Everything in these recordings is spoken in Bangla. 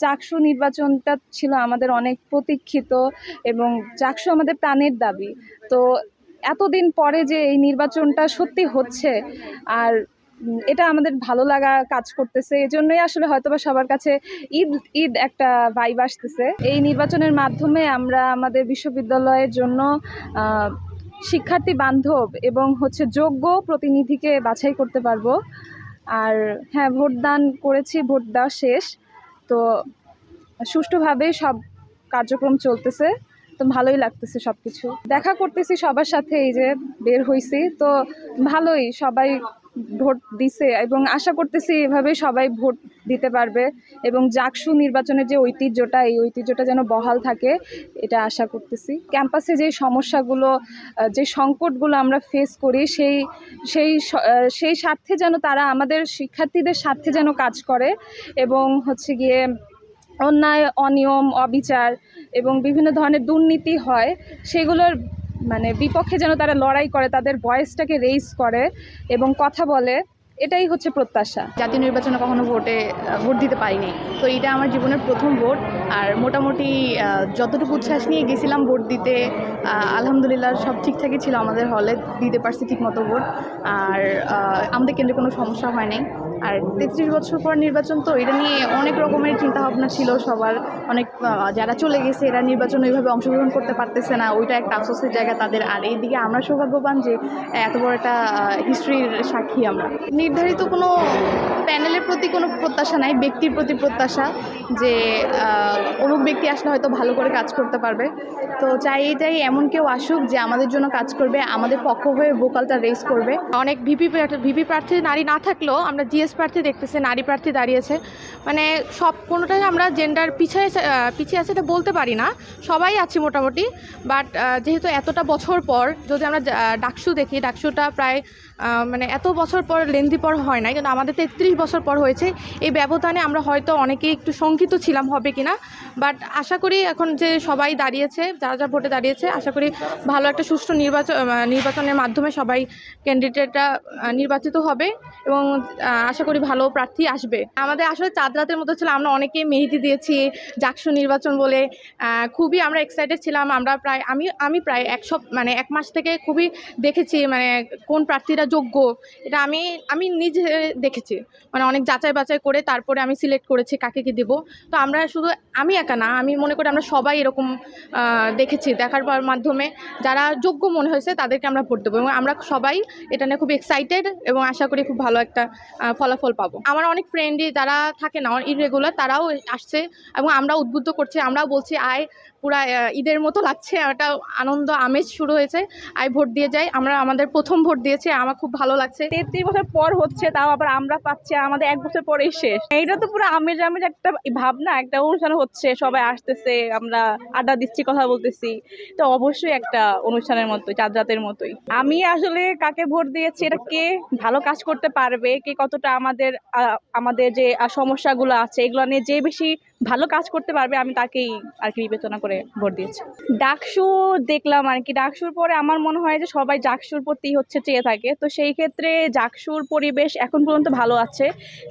চাকসু নির্বাচনটা ছিল আমাদের অনেক প্রতীক্ষিত এবং চাকসু আমাদের প্রাণের দাবি। তো এতদিন পরে যে এই নির্বাচনটা সত্যি হচ্ছে আর এটা আমাদের ভালো লাগা কাজ করতেছে এই জন্যই আসলে হয়তোবা সবার কাছে ঈদ ঈদ একটা ভাইব আসতেছে। এই নির্বাচনের মাধ্যমে আমরা আমাদের বিশ্ববিদ্যালয়ের জন্য শিক্ষার্থী বান্ধব এবং হচ্ছে যোগ্য প্রতিনিধিকে বাছাই করতে পারব। আর হ্যাঁ ভোটদান করেছি, ভোট দেওয়া শেষ। তো সুষ্ঠুভাবেই সব কার্যক্রম চলতেছে, তো ভালোই লাগতেছে সব কিছু দেখা করতেছি সবার সাথে, এই যে বের হইছি, তো ভালোই সবাই ভোট দিছে এবং আশা করতেছি এভাবে সবাই ভোট দিতে পারবে এবং জাকসু নির্বাচনের যে ঐতিহ্যটা, এই ঐতিহ্যটা যেন বহাল থাকে, এটা আশা করতেছি। ক্যাম্পাসে যে সমস্যাগুলো যে সংকটগুলো আমরা ফেস করি, সেই সেই সেই স্বার্থে যেন তারা আমাদের শিক্ষার্থীদের স্বার্থে যেন কাজ করে এবং হচ্ছে গিয়ে অন্যায়, অনিয়ম, অবিচার এবং বিভিন্ন ধরনের দুর্নীতি হয়, সেগুলোর মানে বিপক্ষে যেন তারা লড়াই করে, তাদের ভয়েসটাকে রেইজ করে এবং কথা বলে। এটাই হচ্ছে প্রত্যাশা। জাতীয় নির্বাচনে কখনো ভোটে ভোট দিতে পারিনি। তো এটা আমার জীবনের প্রথম ভোট। আর মোটামুটি যতটুকু উচ্ছ্বাস নিয়ে গেছিলাম ভোট দিতে আলহামদুলিল্লাহ সব ঠিকঠাকই ছিল আমাদের হলে, দিতে পারছি ঠিকমতো ভোট। আর আমাদের কেন্দ্রে কোনো সমস্যা হয় নাই। আর তেত্রিশ বছর পর নির্বাচন তো এটা নিয়ে অনেক রকমের চিন্তাভাবনা ছিল সবার। অনেক যারা চলে গেছে এরা নির্বাচন ওইভাবে অংশগ্রহণ করতে পারতেছে না। ওইটা একটা আফসোসের জায়গা তাদের। আর এইদিকে আমরা সৌভাগ্যবান যে এত বড় একটা হিস্ট্রির সাক্ষী আমরা। নির্ধারিত কোনো প্যানেলের প্রতি কোনো প্রত্যাশা নাই, ব্যক্তির প্রতি প্রত্যাশা যে অমুক ব্যক্তি আসলে হয়তো ভালো করে কাজ করতে পারবে। তো চাই এটাই এমন কেউ আসুক যে আমাদের জন্য কাজ করবে, আমাদের পক্ষ হয়ে ভোকালটা রেস করবে। অনেক ভিপি ভিপি প্রার্থী, নারী না থাকলেও আমরা জিএস প্রার্থী দেখতেছে, নারী প্রার্থী দাঁড়িয়েছে। মানে সব কোনোটাই আমরা জেন্ডার পিছিয়ে পিছিয়ে আছে এটা বলতে পারি না। সবাই আছি মোটামুটি বাট যেহেতু এতটা বছর পর যদি আমরা ডাকসু দেখি, ডাকসুটা প্রায় মানে এত বছর পর লেন্দি পর হয় না কিন্তু আমাদের তেত্রিশ বছর পর হয়েছে। এই ব্যবধানে আমরা হয়তো অনেকেই একটু শঙ্কিত ছিলাম, হবে কিনা? বাট আশা করি এখন যে সবাই দাঁড়িয়েছে, যারা যা ভোটে দাঁড়িয়েছে, আশা করি ভালো একটা সুষ্ঠু নির্বাচন নির্বাচনের মাধ্যমে সবাই ক্যান্ডিডেটরা নির্বাচিত হবে এবং আশা করি ভালো প্রার্থী আসবে। আমাদের আসলে চাঁদ রাতের মতো ছিল, আমরা অনেকেই মেহেদি দিয়েছি, জাকসু নির্বাচন বলে খুবই আমরা এক্সাইটেড ছিলাম। আমরা প্রায়, আমি আমি প্রায় এক সপ মানে এক মাস থেকে খুবই দেখেছি মানে কোন প্রার্থীরা যোগ্য। এটা আমি আমি নিজে দেখেছি। মানে অনেক যাচাই বাছাই করে তারপরে আমি সিলেক্ট করেছি কাকে কি দেবো। তো আমরা শুধু, আমি একা না, আমি মনে করি আমরা সবাই এরকম দেখেছি। দেখার পর মাধ্যমে যারা যোগ্য মনে হয়েছে তাদেরকে আমরা ভোট দেবো এবং আমরা সবাই এটা নিয়ে খুব এক্সাইটেড এবং আশা করি খুব ভালো একটা ফলাফল পাবো। আমার অনেক ফ্রেন্ডই যারা থাকে না ইরেগুলার তারাও আসছে এবং আমরা উদ্বুদ্ধ করছি। আমরাও বলছি, আয়, পুরা ঈদের মতো লাগছে। একটা আনন্দ, আমেজ শুরু হয়েছে। আয়, ভোট দিয়ে যাই। আমরা আমাদের প্রথম ভোট দিয়েছি আমার খুব ভালো লাগছে। তেত্রিশ বছর পর হচ্ছে, তাও আবার আমরা পাচ্ছি, আমাদের এক বছর পরেই শেষ। এইটা তো পুরো আমেজ আমেজ একটা ভাবনা, একটা অনুষ্ঠান হচ্ছে, সবাই আসতেছে, আমরা আড্ডা দিচ্ছি, কথা বলতেছি। তো অবশ্যই একটা অনুষ্ঠানের মতো চাঁদ রাতের মতোই। আমি আসলে কাকে ভোট দিয়েছি, এটা কে ভালো কাজ করতে পারবে, কে কতটা আমাদের আমাদের যে সমস্যাগুলো আছে, এগুলো নিয়ে যে বেশি ভালো কাজ করতে পারবে, আমি তাকেই আর কি বিবেচনা করে ভোট দিয়েছি। ডাকসু দেখলাম আর কি, ডাকসুর পরে আমার মনে হয় যে সবাই জাকসুর প্রতি হচ্ছে চেয়ে থাকে। তো সেই ক্ষেত্রে জাকসুর পরিবেশ এখন পর্যন্ত ভালো আছে,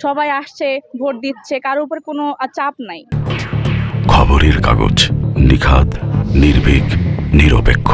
সবাই আসছে, ভোট দিচ্ছে, কারোর উপর কোনো চাপ নাই। খবরের কাগজ নিখাত নির্ভীক, নিরপেক্ষ।